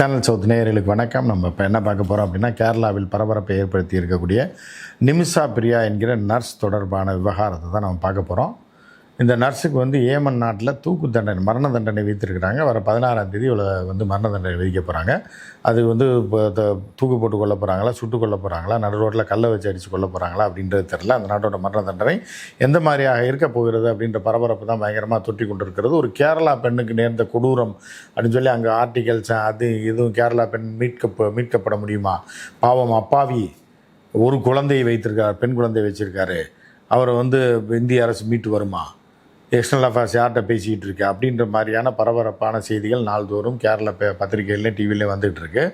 Channel south நேயர்களுக்கு வணக்கம். நம்ம இப்போ என்ன பார்க்க போகிறோம் அப்படின்னா கேரளாவில் பரபரப்பை ஏற்படுத்தி இருக்கக்கூடிய நிமிஷா பிரியா என்கிற நர்ஸ் தொடர்பான விவகாரத்தை தான் நம்ம பார்க்க போகிறோம் இந்த நர்ஸுக்கு வந்து ஏமன் நாட்டில் தூக்கு தண்டனை மரண தண்டனை விதித்திருக்கிறாங்க. வர பதினாறாம் தேதி இவ்வளோ வந்து மரண தண்டனை விதிக்க போகிறாங்க அது வந்து இப்போ த- தூக்கு போட்டு கொல்ல போகிறாங்களா சுட்டு கொல்ல போகிறாங்களா நடு ரோட்டில் கல்லை வச்சு அடித்து கொல்ல போகிறாங்களா அப்படின்றது தெரில அந்த நாட்டோட மரண தண்டனை எந்த மாதிரியாக இருக்க போகிறது அப்படின்ற பரபரப்பு தான் பயங்கரமாக தொட்டி கொண்டிருக்கிறது. ஒரு கேரளா பெண்ணுக்கு நேர்ந்த கொடூரம் அப்படின்னு சொல்லி அங்கே ஆர்டிகல்ஸ் அது இதுவும் கேரளா பெண் மீட்க மீட்கப்பட முடியுமா? பாவம் அப்பாவி ஒரு குழந்தையை வைத்திருக்கார் பெண் குழந்தையை வச்சிருக்காரு. அவரை வந்து இந்திய அரசு மீட்டு வருமா? எக்ஸ்டர்னல் அஃபேர்ஸ் யார்கிட்ட பேசிக்கிட்டு இருக்கு? அப்படின்ற மாதிரியான பரபரப்பான செய்திகள் நாள்தோறும் கேரள பே டிவிலையும் வந்துகிட்டு இருக்கு.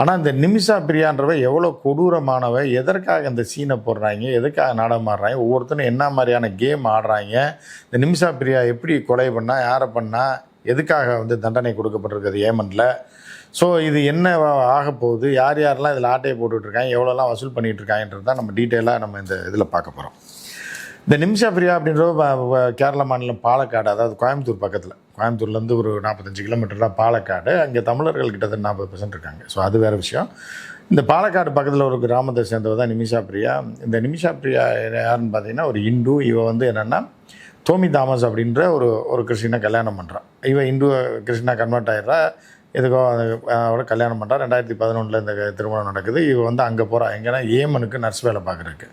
ஆனால் இந்த நிமிஷா பிரியான்றவ எவ்வளோ கொடூரமானவ எதற்காக இந்த சீனை போடுறாங்க எதுக்காக நாடகம் ஆடுறாங்க ஒவ்வொருத்தரும் என்ன மாதிரியான கேம் ஆடுறாங்க இந்த நிமிஷா பிரியா எப்படி கொலை பண்ணால் யாரை பண்ணால் எதுக்காக வந்து தண்டனை கொடுக்கப்பட்டிருக்குது ஏமனில்? ஸோ இது என்ன ஆக போகுது யார் யாரெல்லாம் இதில் ஆட்டையை போட்டுட்ருக்காங்க எவ்வளோலாம் வசூல் பண்ணிட்டு இருக்காங்கன்றது தான் நம்ம டீட்டெயிலாக நம்ம இந்த இதில் பார்க்க போகிறோம் இந்த நிமிஷா பிரியா அப்படின்றது வ- கேரள மாநிலம் பாலக்காடு அதாவது கோயம்புத்தூர் பக்கத்தில். கோயம்புத்தூர்லேருந்து ஒரு நாற்பத்தஞ்சு கிலோமீட்டர் தான் பாலக்காடு. அங்கே தமிழர்கள் கிட்டத்தட்ட நாற்பது பர்சன்ட் இருக்காங்க. ஸோ அது வேறு விஷயம். இந்த பாலக்காடு பக்கத்தில் ஒரு கிராமத்தை சேர்ந்தவர் தான் நிமிஷா பிரியா இந்த நிமிஷா பிரியா யாருன்னு பார்த்தீங்கன்னா ஒரு இந்து. இவ வந்து என்னென்னா தோமி தாமஸ் அப்படின்ற ஒரு ஒரு கிறிஸ்டினை கல்யாணம் பண்ணுறான் இவ இந்து கிறிஸ்டினா கன்வெர்ட் ஆயிடுறா. எதுக்கோ அது- அவரை கல்யாணம் பண்ணுறா ரெண்டாயிரத்தி பதினொன்றில் இந்த திருமணம் நடக்குது. இவ வந்து அங்கே போகிறா எங்கன்னா ஏமனுக்கு நர்ஸ் வேலை பார்க்குறதுக்கு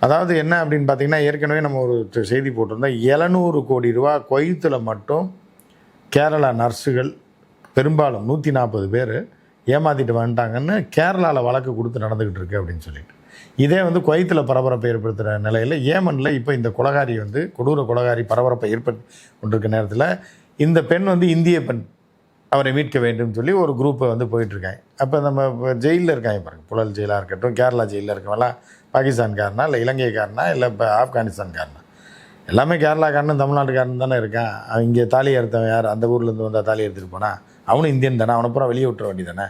அதாவது என்ன அப்படின்னு பார்த்தீங்கன்னா ஏற்கனவே நம்ம ஒரு செய்தி போட்டிருந்தோம். எழுநூறு கோடி ரூபா கொய்த்தில் மட்டும் கேரளா நர்ஸுகள் பெரும்பாலும் நூற்றி நாற்பது பேர் ஏமாற்றிட்டு வந்துட்டாங்கன்னு கேரளாவில் வழக்கு கொடுத்து நடந்துக்கிட்டு இருக்கு அப்படின்னு சொல்லிட்டு. இதே வந்து குவைத்தில் பரபரப்பை ஏற்படுத்துகிற நிலையில் ஏமனில் இப்போ இந்த கொலகாரி வந்து கொடூர கொலகாரி பரபரப்பை ஏற்பட்டு கொண்டிருக்க நேரத்தில் இந்த பெண் வந்து இந்திய பெண். அவரை மீட்க வேண்டும் சொல்லி ஒரு குரூப்பை வந்து போயிட்டுருக்காங்க. அப்போ நம்ம இப்போ ஜெயிலில் இருக்காங்க பாருங்க. புழல் ஜெயிலாக இருக்கட்டும் கேரளா ஜெயிலில் இருக்கவெல்லாம் பாகிஸ்தான்காரனா இல்லை இலங்கைக்காரனா இல்லை இப்போ ஆப்கானிஸ்தான்காரனா? எல்லாமே கேரளாக்காரனும் தமிழ்நாட்டுக்காரன் தானே இருக்கான். அவன் இங்கே தாலி எடுத்தவன் யார்? அந்த ஊர்லேருந்து வந்தால் தாலி எடுத்துகிட்டு போனா? அவனும் இந்தியன் தானே அவனை பூரா வெளியே விட்டுற வேண்டியதானே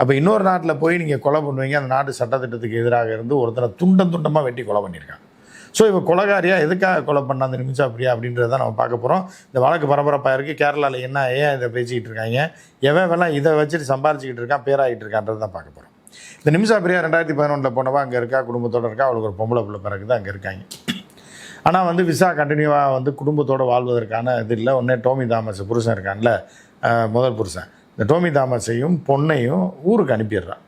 அப்போ இன்னொரு நாட்டில் போய் நீங்கள் கொலை பண்ணுவீங்க அந்த நாட்டு சட்டத்திட்டத்துக்கு எதிராக இருந்து ஒருத்தனை துண்டம் துண்டமாக வெட்டி கொலை பண்ணியிருக்கான். ஸோ இப்போ கொலகாரியா? எதுக்காக கொலை பண்ண அந்த நிமிஷா பிரியா அப்படின்றத நம்ம பார்க்க போகிறோம் இந்த வழக்கு பரபரப்பாக இருக்குது கேரளாவில் என்ன ஏன் இதை பேசிக்கிட்டு இருக்காங்க? எவன் வேணாம் இதை வச்சுட்டு சம்பாரிச்சிக்கிட்டு இருக்கான் பேராகிட்டு இருக்கான்றதை தான் பார்க்க போகிறோம் இந்த நிமிஷா பிரியா ரெண்டாயிரத்தி பதினொன்றில் போனவா அங்கே இருக்கா? குடும்பத்தோடு இருக்கா? அவளுக்கு ஒரு பொம்பளை பிள்ளை பிறகுதான் அங்கே இருக்காங்க. ஆனால் வந்து விசா கண்டினியூவாக வந்து குடும்பத்தோடு வாழ்வதற்கான இது இல்லை. ஒன்றே டோமி தாமஸ் புருஷன் இருக்கான்ல. முதல் புருஷன். இந்த டோமி தாமஸையும் பொண்ணையும் ஊருக்கு அனுப்பிடுறான்.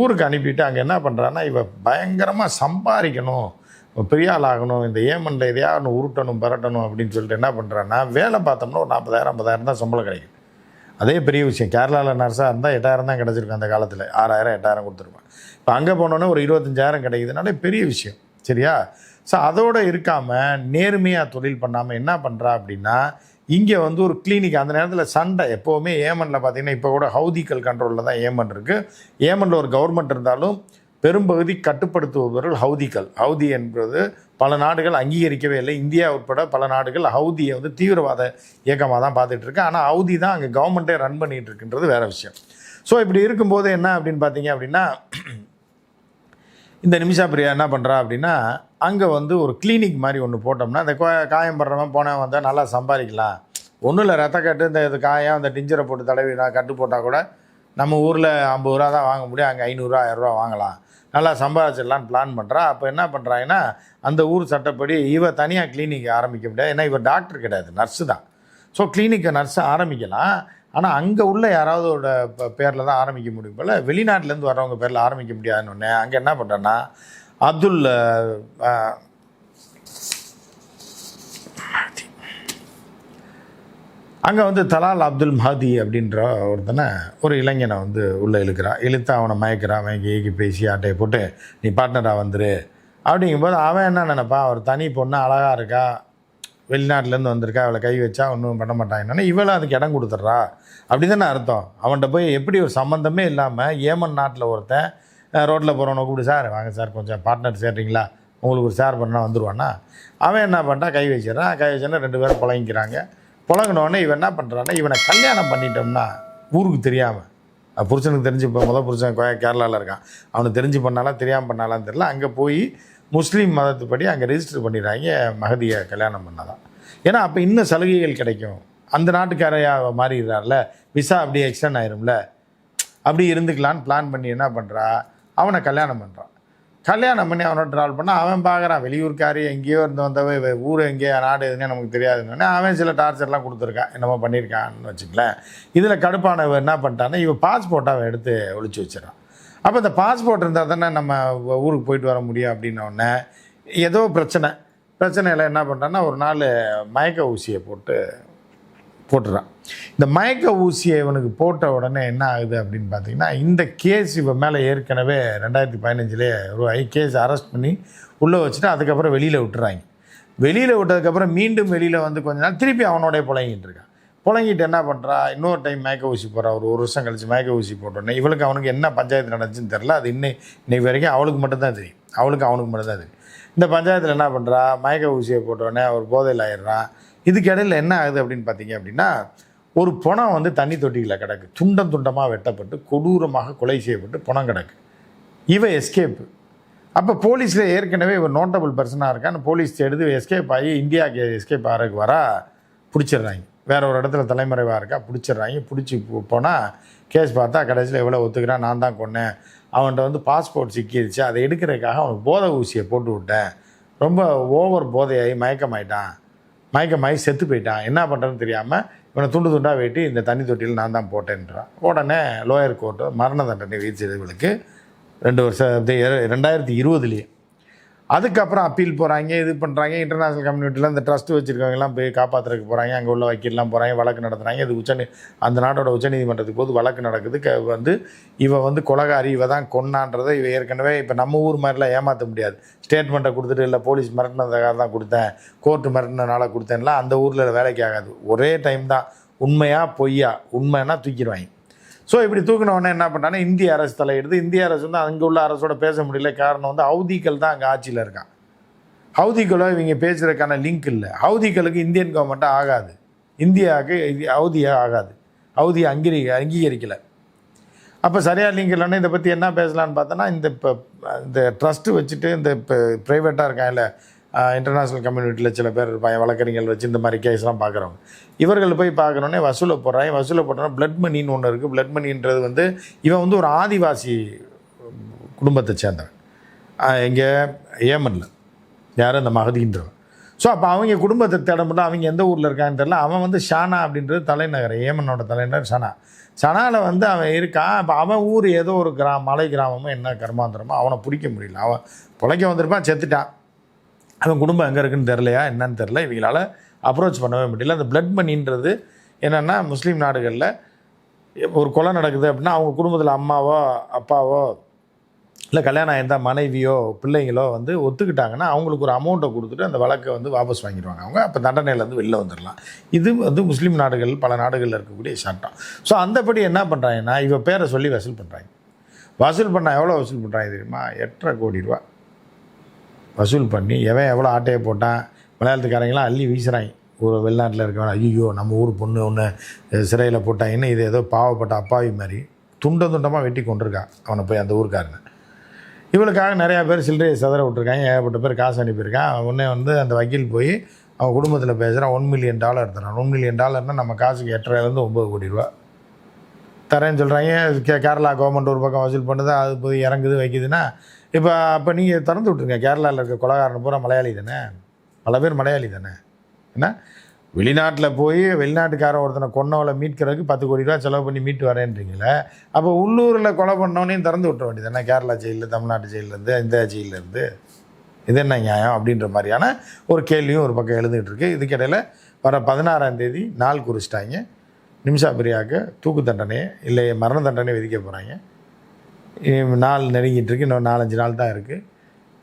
ஊருக்கு அனுப்பிட்டு அங்கே என்ன பண்ணுறான்னா இவ பயங்கரமாக சம்பாதிக்கணும். பெரிய ஆள் ஆகணும் இந்த ஏமனில் எதையாவது ஒன்று உருட்டணும் பரட்டணும் அப்படின்னு சொல்லிட்டு என்ன பண்ணுறான்னா வேலை பார்த்தோம்னா ஒரு நாற்பதாயிரம் ஐம்பதாயிரம் தான் சம்பளம் கிடைக்கும். அதே பெரிய விஷயம். கேரளாவில் நர்ஸாக இருந்தால் எட்டாயிரம் தான் கிடச்சிருக்கும் அந்த காலத்தில். ஆறாயிரம் எட்டாயிரம் கொடுத்துருப்பான் இப்போ அங்கே போனோன்னே ஒரு இருபத்தஞ்சாயிரம் கிடைக்குதுனாலே பெரிய விஷயம். சரியா? ஸோ அதோடு இருக்காமல் நேர்மையாக தொழில் பண்ணாமல் என்ன பண்ணுறா அப்படின்னா இங்கே வந்து ஒரு கிளினிக் அந்த நேரத்தில் சண்டை. எப்போவுமே ஏமனில் பார்த்தீங்கன்னா இப்போ கூட ஹவுதிக்கல் கண்ட்ரோலில் தான் ஏமன் இருக்குது ஏமனில் ஒரு கவர்மெண்ட் இருந்தாலும் பெரும்பகுதி கட்டுப்படுத்துபவர்கள் ஹவுதிகள். ஹவுதி என்பது பல நாடுகள் அங்கீகரிக்கவே இல்லை. இந்தியா உட்பட பல நாடுகள் ஹவுதியை வந்து தீவிரவாத இயக்கமாக தான் பார்த்துட்டு இருக்கு. ஆனால் ஹவுதி தான் அங்கே கவர்மெண்ட்டே ரன் பண்ணிட்டு இருக்குன்றது வேற விஷயம். ஸோ இப்படி இருக்கும்போது என்ன அப்படின்னு பார்த்தீங்க அப்படின்னா இந்த நிமிஷா பிரியா என்ன பண்ணுறா அப்படின்னா அங்கே வந்து ஒரு கிளினிக் மாதிரி ஒன்று போட்டோம்னா அந்த கோ- காயம் படுறவன் போனால் வந்தால் நல்லா சம்பாதிக்கலாம். ஒன்றும் இல்லை ரத்த கட்டு இந்த இது காயம் அந்த டிஞ்சரை போட்டு தடவி நான் கட்டு போட்டால் கூட நம்ம ஊரில் ஐம்பது ரூபா தான் வாங்க முடியும் அங்கே ஐநூறுரூவா ஆயிரரூவா வாங்கலாம். நல்லா சம்பாதிச்சிடலான்னு பிளான் பண்ணுறா அப்போ என்ன பண்ணுறாங்கன்னா அந்த ஊர் சட்டப்படி இவ தனியாக கிளினிக் ஆரம்பிக்க முடியாது. ஏன்னா இவர் டாக்டர் கிடையாது நர்ஸு தான். ஸோ கிளினிக்கை நர்ஸை ஆரம்பிக்கலாம். ஆனால் அங்கே உள்ள யாராவதோட பேரில் தான் ஆரம்பிக்க முடியும் போல் வெளிநாட்டிலேருந்து வரவங்க பேரில் ஆரம்பிக்க முடியாதுன்னு ஒன்று அங்கே என்ன பண்ணுறேன்னா அப்துல் அங்கே வந்து தலால் அப்துல் மஹதி அப்படின்ற ஒருத்தனை ஒரு இளைஞனை வந்து உள்ளே இழுக்கிறான் இழுத்து அவனை மயக்கிறான் அவன் ஏக்கி பேசி ஆட்டையை போட்டு நீ பார்ட்னராக வந்துரு. அப்படிங்கும்போது அவன் என்ன நினைப்பான் அவர் தனி பொண்ணு அழகாக இருக்கா? வெளிநாட்டிலேருந்து வந்திருக்கா? அவளை கை வச்சா ஒன்றும் பண்ண மாட்டாங்கன்னா. இவளும் அதுக்கு இடம் கொடுத்துட்றா. அப்படி தானே அர்த்தம். அவன்கிட்ட போய் எப்படி ஒரு சம்மந்தமே இல்லாமல் ஏமன் நாட்டில் ஒருத்தன் ரோட்டில் போகிறவனை கூப்பிடு சார். வாங்க சார் கொஞ்சம் பார்ட்னர் சேர்றீங்களா? உங்களுக்கு ஒரு ஷேர் பண்ணால் வந்துடுவானா அவன் என்ன பண்ணிட்டான் கை வச்சிடறான் கை வச்சோன்னா ரெண்டு பேரும் புழங்கிக்கிறாங்க புழங்கினோடனே இவன் என்ன பண்ணுறான்னா இவனை கல்யாணம் பண்ணிட்டோம்னா ஊருக்கு தெரியாமல் புருஷனுக்கு தெரிஞ்சு இப்போ முதல் புருஷன் கேரளாவில் இருக்கான். அவனுக்கு தெரிஞ்சு பண்ணாலாம் தெரியாமல் பண்ணாலான்னு தெரியல. அங்கே போய் முஸ்லீம் மதத்துப்படி அங்கே ரெஜிஸ்டர் பண்ணிடுறாங்க மகதியை கல்யாணம் பண்ணாதான். ஏன்னா அப்போ இன்னும் சலுகைகள் கிடைக்கும். அந்த நாட்டுக்காரையாக மாறிடுறாருல. விசா அப்படியே எக்ஸ்டெண்ட் ஆயிரும்ல. அப்படி இருந்துக்கலான்னு பிளான் பண்ணி என்ன பண்ணுறா அவனை கல்யாணம் பண்ணுறான் கல்யாணம் பண்ணி அவனோட ட்ராவல் பண்ணால் அவன் பார்க்குறான். வெளியூர்க்காரி எங்கேயோ இருந்து வந்தவன் ஊர் எங்கேயோ நாடு எதுங்க நமக்கு தெரியாதுன்னு அவன் சில டார்ச்சர்லாம் கொடுத்துருக்கான். என்னமோ பண்ணியிருக்கான்னு வச்சுக்கலேன். இதில் கடுப்பானவன் என்ன பண்ணிட்டான்னா இவன் பாஸ்போர்ட்டை அவன் எடுத்து ஒழிச்சு வச்சிடறான். அப்போ இந்த பாஸ்போர்ட் இருந்தால் தானே நம்ம ஊருக்கு போயிட்டு வர முடியும் அப்படின்னோடனே ஏதோ பிரச்சனை. பிரச்சனையில் என்ன பண்ணுறான்னா ஒரு நாள் மயக்க ஊசியை போட்டு போட்டுறான். இந்த மயக்க ஊசியை இவனுக்கு போட்ட உடனே என்ன ஆகுது அப்படின்னு பார்த்தீங்கன்னா இந்த கேஸ் இவன் மேலே ஏற்கனவே ரெண்டாயிரத்தி பதினஞ்சுலேயே ஒரு ஐ கேஸ் அரெஸ்ட் பண்ணி உள்ளே வச்சுட்டு அதுக்கப்புறம் வெளியில் விட்டுறாங்க. வெளியில் விட்டதுக்கப்புறம் மீண்டும் வெளியில் வந்து கொஞ்ச நாள் திருப்பி அவனோடய புழங்கிட்டு இருக்கான். புழங்கிட்டு என்ன பண்ணுறா இன்னொரு டைம் மயக்க ஊசி போகிறா ஒரு ஒரு வருஷம் கழித்து மயக்க ஊசி போட்டோன்னே இவளுக்கு அவனுக்கு என்ன பஞ்சாயத்து நடந்துச்சுன்னு தெரில அது இன்னை இன்னைக்கு வரைக்கும் அவளுக்கு மட்டும்தான் தெரியும். அவளுக்கு அவனுக்கு மட்டும்தான் தெரியும். இந்த பஞ்சாயத்தில் என்ன பண்ணுறா மயக்க ஊசியை போட்டோடனே அவர் போதையில் ஆயிடுறான். இதுக்கு இடையில் என்ன ஆகுது அப்படின்னு பார்த்தீங்க அப்படின்னா ஒரு பணம் வந்து தண்ணி தொட்டியில் கிடக்கு. துண்டம் துண்டமாக வெட்டப்பட்டு கொடூரமாக கொலை செய்யப்பட்டு பணம் கிடக்கு. இவ எஸ்கேப்பு அப்போ போலீஸில் ஏற்கனவே இவர் நோட்டபுள் பர்சனாக இருக்கான்னு போலீஸ் எடுத்து எஸ்கேப் ஆகி இந்தியாவுக்கு எஸ்கேப் ஆகிறதுக்கு வரா பிடிச்சிடுறாங்க. வேற ஒரு இடத்துல தலைமறைவாக இருக்கா பிடிச்சிடுறாங்க. பிடிச்சி போனால் கேஸ் பார்த்தா கடைசியில் எவ்வளோ ஒத்துக்கிறான் நான் தான் கொன்னேன். அவன்கிட்ட வந்து பாஸ்போர்ட் சிக்கிடுச்சு அதை எடுக்கிறதுக்காக அவனுக்கு போதை ஊசியை போட்டு விட்டேன். ரொம்ப ஓவர் போதையாகி மயக்கமாயிட்டான். மயக்கமாயி செத்து போயிட்டான். என்ன பண்ணுறதுன்னு தெரியாமல் இவனை துண்டு துண்டாக வெட்டி இந்த தண்ணி தொட்டியில் நான் தான் போட்டேன்றான். உடனே லோயர் கோர்ட்டு மரண தண்டனை விதிச்சதுகளுக்கு ரெண்டு வருஷம் ரெண்டாயிரத்தி இருபதுலேயே அதுக்கப்புறம் அப்பீல் போகிறாங்க இது பண்ணுறாங்க இன்டர்நேஷ்னல் கம்யூனிட்டியில் இந்த ட்ரஸ்ட் வச்சுருக்கவங்கலாம் போய் காப்பாற்றுறதுக்கு போகிறாங்க அங்கே உள்ள வக்கீல்லாம் போகிறாங்க வழக்கு நடத்துகிறாங்க இது உச்சநீ அந்த நாட்டோட உச்சநீதிமன்றத்துக்கு போது வழக்கு நடக்குது. க வந்து இவ வந்து கொலகாரி இவ தான் கொன்னான்றதை இவ ஏற்கனவே இப்போ நம்ம ஊர் மாதிரிலாம் ஏமாற்ற முடியாது. ஸ்டேட்மெண்ட்டை கொடுத்துட்டு இல்லை போலீஸ் மிரட்டினதுக்காக தான் கொடுத்தேன் கோர்ட்டு மிரட்டினனால கொடுத்தேன்லாம் அந்த ஊரில் வேலைக்கு ஆகாது. ஒரே டைம் தான். உண்மையாக பொய்யா உண்மைன்னா தூக்கிடுவாங்க. ஸோ இப்படி தூக்கினவொடனே என்ன பண்ணாங்கன்னா இந்திய அரசு தலையிடுது. இந்திய அரசு வந்து அங்கே உள்ள அரசோட பேச முடியல. காரணம் வந்து ஹவுதிக்கள் தான் அங்கே ஆட்சியில் இருக்கான் ஹவுதிக்களோ இவங்க பேசுகிறதுக்கான லிங்க் இல்லை. ஹவுதிகளுக்கு இந்தியன் கவர்மெண்ட்டாக ஆகாது. இந்தியாவுக்கு ஹவுதியாக ஆகாது. ஹவுதியை அங்கீகரி அங்கீகரிக்கலை. அப்போ சரியாக லிங்க் இல்லைன்னா இதை பற்றி என்ன பேசலான்னு பார்த்தோன்னா இந்த இப்போ இந்த ட்ரஸ்ட்டு வச்சுட்டு இந்த இப்போ ப்ரைவேட்டாக இருக்கான் இல்லை இன்டர்நேஷ்னல் கம்யூனிட்டியில் சில பேர் இருப்பாங்க வழக்கறிஞர்கள் வச்சு இந்த மாதிரி கேஸ்லாம் பார்க்குறவங்க. இவர்கள் போய் பார்க்கணுன்னே வசூலை போடுறாங்க. வசூலை போட்டோன்னா பிளட் மணின்னு ஒன்று இருக்குது பிளட் மணின்றது வந்து இவன் வந்து ஒரு ஆதிவாசி குடும்பத்தை சேர்ந்தவன். எங்கே ஏமனில். யார்? அந்த மகதின்றவன் ஸோ அப்போ அவங்க குடும்பத்தை தேடப்பட்டு அவங்க எந்த ஊரில் இருக்கான்னு தெரில அவன் வந்து ஷானா அப்படின்றது தலைநகர் ஏமனோட தலைநகர் ஷனா. ஷனாவில் வந்து அவன் இருக்கான். அப்போ அவன் ஊர் ஏதோ ஒரு கிரா மலை கிராமமோ என்ன கர்மாந்திரமோ அவனை பிடிக்க முடியல. அவன் பிழைக்க வந்திருப்பான் செத்துட்டான். அவன் குடும்பம் எங்கே இருக்குன்னு தெரிலையா என்னன்னு தெரில இவங்களால அப்ரோச் பண்ணவே முடியல. அந்த பிளட் மணின்றது என்னென்னா முஸ்லீம் நாடுகளில் ஒரு கொலை நடக்குது அப்படின்னா அவங்க குடும்பத்தில் அம்மாவோ அப்பாவோ இல்லை கல்யாணம் ஆயிருந்தால் மனைவியோ பிள்ளைங்களோ வந்து ஒத்துக்கிட்டாங்கன்னா அவங்களுக்கு ஒரு அமௌண்ட்டை கொடுத்துட்டு அந்த வழக்கை வந்து வாபஸ் வாங்கிடுவாங்க அவங்க. அப்போ தண்டனையிலேருந்து வெளில வந்துடலாம் இது வந்து முஸ்லீம் நாடுகள் பல நாடுகளில் இருக்கக்கூடிய சட்டம். ஸோ அந்தபடி என்ன பண்ணுறாங்கன்னா இவ பேரை சொல்லி வசூல் பண்ணுறாங்க வசூல் பண்ணால் எவ்வளோ வசூல் பண்ணுறாங்க தெரியுமா? எட்டரை கோடி ரூபா வசூல் பண்ணி எவன் எவ்வளோ ஆட்டையை போட்டான் மலையாளத்துக்காரங்களாம் அள்ளி வீசுகிறாங்க ஒரு வெளிநாட்டில் இருக்கவன் ஐயோ நம்ம ஊர் பொண்ணு ஒன்று சிறையில் போட்டாங்கன்னு இது ஏதோ பாவப்பட்ட அப்பாவி மாதிரி துண்ட துண்டமாக வெட்டி கொண்டிருக்கான் அவனை போய் அந்த ஊருக்காரனை. இவளுக்காக நிறையா பேர் சில்லறையை சதற விட்ருக்காங்க ஏகப்பட்ட பேர் காசு அனுப்பியிருக்கான். உடனே வந்து அந்த வக்கீல் போய் அவன் குடும்பத்தில் பேசுகிறான் ஒன் மில்லியன் டாலர் தரான் ஒன் மில்லியன் டாலர்னால் நம்ம காசுக்கு எட்டரைலேருந்து ஒம்பது கோடி ரூபா. தரேன்னு சொல்கிறாங்க கே கேரளா கவர்மெண்ட் ஒரு பக்கம் வசூல் பண்ணுது அது போய் இறங்குது வைக்குதுன்னா இப்போ அப்போ நீங்கள் திறந்து விட்ருங்க கேரளாவில் இருக்க கொலகாரன் பூரா மலையாளி தானே? பல பேர் மலையாளி தானே? என்ன? வெளிநாட்டில் போய் வெளிநாட்டுக்காரன் ஒருத்தனை கொன்னவளை மீட்கிறதுக்கு பத்து கோடி ரூபா செலவு பண்ணி மீட்டு வரேன்றீங்களே? அப்போ உள்ளூரில் கொலை பண்ணவனையும் திறந்து விட்ட வேண்டியதானே கேரளா ஜெயிலில் தமிழ்நாட்டு ஜெயிலேருந்து இந்த ஜெயிலேருந்து இது என்ன நியாயம் அப்படின்ற மாதிரியான ஒரு கேள்வியும் ஒரு பக்கம் எழுந்துகிட்டு இருக்குது இதுக்கிடையில் வர பதினாறாம் தேதி நாள் குறிச்சிட்டாங்க. நிமிஷா பிரியாவுக்கு தூக்கு தண்டனையை இல்லை மரண தண்டனை விதிக்க போகிறாங்க நாள் நெருங்கிட்டு இருக்கு. இன்னும் நாலஞ்சு நாள் தான் இருக்குது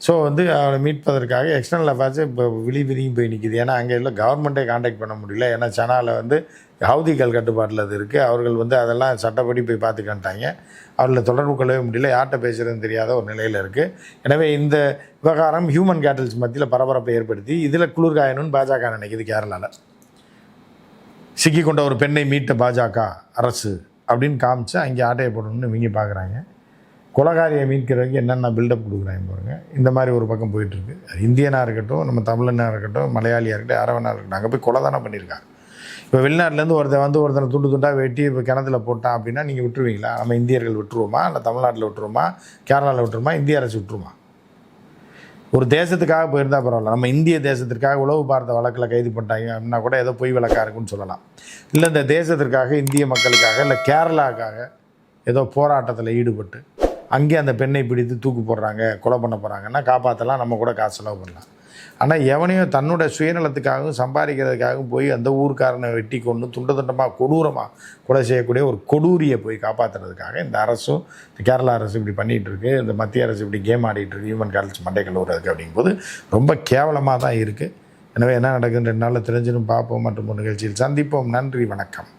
ஸோ வந்து அவளை மீட்பதற்காக எக்ஸ்டர்னல் அஃபேர்ஸு இப்போ விழி விரியும் போய் நிற்கிது ஏன்னா அங்கே இல்லை கவர்மெண்ட்டே காண்டாக்ட் பண்ண முடியல. ஏன்னா சனாவில் வந்து ஹவுதிகள் கட்டுப்பாட்டில் அது இருக்குது அவர்கள் வந்து அதெல்லாம் சட்டப்படி போய் பார்த்துக்கிட்டாங்க அவர்களை தொடர்பு கொள்ளவே முடியல. யார்கிட்ட பேசுகிறதுன்னு தெரியாத ஒரு நிலையில் இருக்குது எனவே இந்த விவகாரம் ஹியூமன் கேட்டல்ஸ் மத்தியில் பரபரப்பை ஏற்படுத்தி இதில் குளிர்காயணும்னு பாஜக நினைக்கிது கேரளாவில் சிக்கி கொண்ட ஒரு பெண்ணை மீட்ட பாஜக அரசு அப்படின்னு காமிச்சு அங்கே ஆட்டையை போடணும்னு இவங்க பார்க்குறாங்க. கொலகாரியை மீட்கிறதுக்கு என்னென்ன பில்டப் கொடுக்குறாங்க பாருங்கள் இந்த மாதிரி ஒரு பக்கம் போயிட்டுருக்கு. இந்தியனாக இருக்கட்டும் நம்ம தமிழனாக இருக்கட்டும் மலையாளியாக இருக்கட்டும் அரவனாக இருக்கட்டும் அங்கே போய் கொலை தானே பண்ணியிருக்காங்க. இப்போ வெளிநாட்டிலேருந்து ஒருத்தன் வந்து ஒருத்தனை துண்டு துண்டாக வெட்டி இப்போ கிணத்துல போட்டான் அப்படின்னா நீங்கள் விட்டுருவீங்களா? நம்ம இந்தியர்கள் விட்டுருவோமா? இல்லை தமிழ்நாட்டில் விட்டுருவோமா? கேரளாவில் விட்டுருமா இந்திய அரசு விட்டுருமா? ஒரு தேசத்துக்காக போயிருந்தால் பரவாயில்ல. நம்ம இந்திய தேசத்திற்காக உளவு பார்த்த வழக்கில் கைது பண்ணிட்டாங்க அப்படின்னா கூட ஏதோ பொய் வழக்காக இருக்குன்னு சொல்லலாம். இல்லை இந்த தேசத்திற்காக இந்திய மக்களுக்காக இல்லை கேரளாவுக்காக ஏதோ போராட்டத்தில் ஈடுபட்டு அங்கே அந்த பெண்ணை பிடித்து தூக்கு போடுறாங்க கொலை பண்ண போகிறாங்கன்னா காப்பாற்றலாம் நம்ம கூட காசு செலவு பண்ணலாம். ஆனால் எவனையும் தன்னோட சுயநலத்துக்காகவும் சம்பாதிக்கிறதுக்காகவும் போய் அந்த ஊர்க்காரனை வெட்டி கொண்டு துண்ட துண்டமாக கொடூரமாக கொலை செய்யக்கூடிய ஒரு கொடூரியை போய் காப்பாற்றுறதுக்காக இந்த அரசும் இந்த கேரளா அரசு இப்படி பண்ணிகிட்டு இருக்கு. இந்த மத்திய அரசு இப்படி கேம் ஆடிட்டு இருக்கு. ஹியூமன் கால்ஸ் மண்டை கழுவுறதுக்கு அப்படிங்கும்போது ரொம்ப கேவலமாக தான் இருக்குது எனவே என்ன நடக்குது? ரெண்டு நாளில் தெரிஞ்சிடும். பார்ப்போம். மற்றும் ஒரு நிகழ்ச்சியில் சந்திப்போம். நன்றி. வணக்கம்.